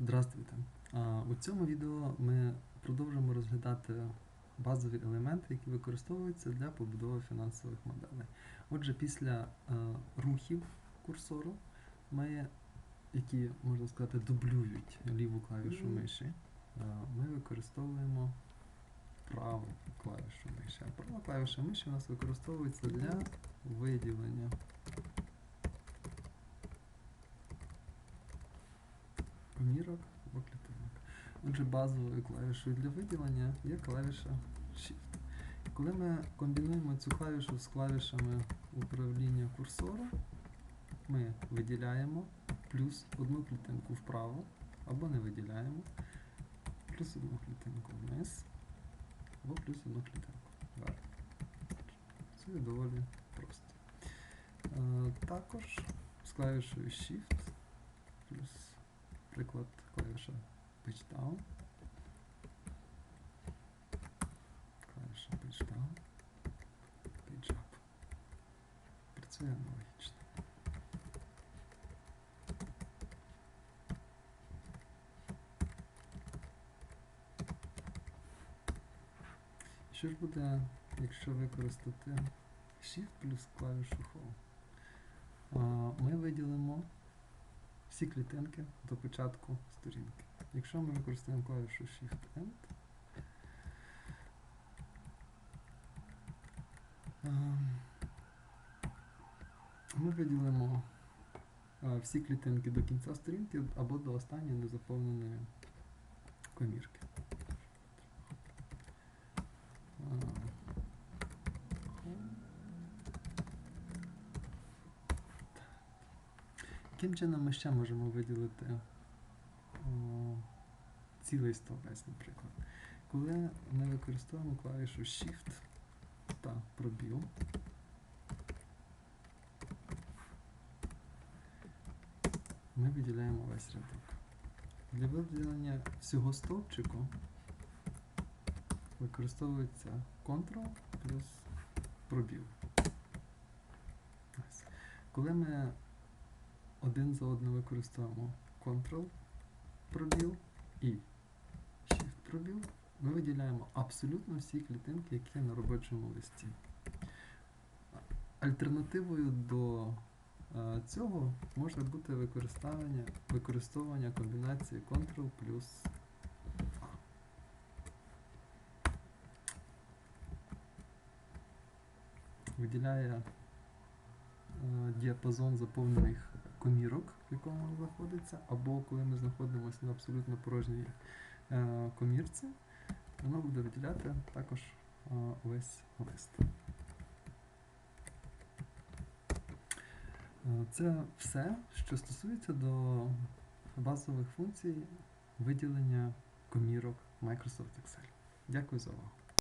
Здравствуйте. У цьому відео ми продовжимо розглядати базові елементи, які використовуються для побудови фінансових моделей. Отже, після е, рухів курсору, ми, які, можна сказати, дублюють ліву клавішу миші, е, ми використовуємо праву клавішу миші. А права клавіша миші у нас використовується для виділення комірок або клітинок. Отже, базовою клавішою для виділення є клавіша Shift. Коли ми комбінуємо цю клавішу з клавішами управління курсору, ми виділяємо плюс одну клітинку вправо або не виділяємо, плюс одну клітинку вниз, або плюс одну клітинку вверх. Це доволі просто. Е, також з клавішою Shift плюс приклад клавіша Down. Клавіша Down. Pitch Працює аналогічно. Що ж буде, якщо використати Shift плюс клавішу Home? Ми виділимо всі клітинки до початку сторінки. Якщо ми використаємо клавішу Shift-End, ем, ми виділимо е, всі клітинки до кінця сторінки або до останньої незаповненої комірки. Яким чином ми ще можемо виділити цілий стовбець, наприклад? Коли ми використовуємо клавішу Shift та пробіл, ми виділяємо весь рядок. Для виділення всього стовпчику використовується Ctrl плюс пробіл. Коли ми один за одним використовуємо Ctrl пробіл і Shift пробіл, ми виділяємо абсолютно всі клітинки, які на робочому листі. Альтернативою до е, цього може бути використання, використовування комбінації Ctrl плюс А. Виділяє е, діапазон заповнених комірок, в якому воно знаходиться, або коли ми знаходимося на абсолютно порожній е, комірці, воно буде виділяти також е, весь лист. Е, Це все, що стосується до базових функцій виділення комірок Microsoft Excel. Дякую за увагу.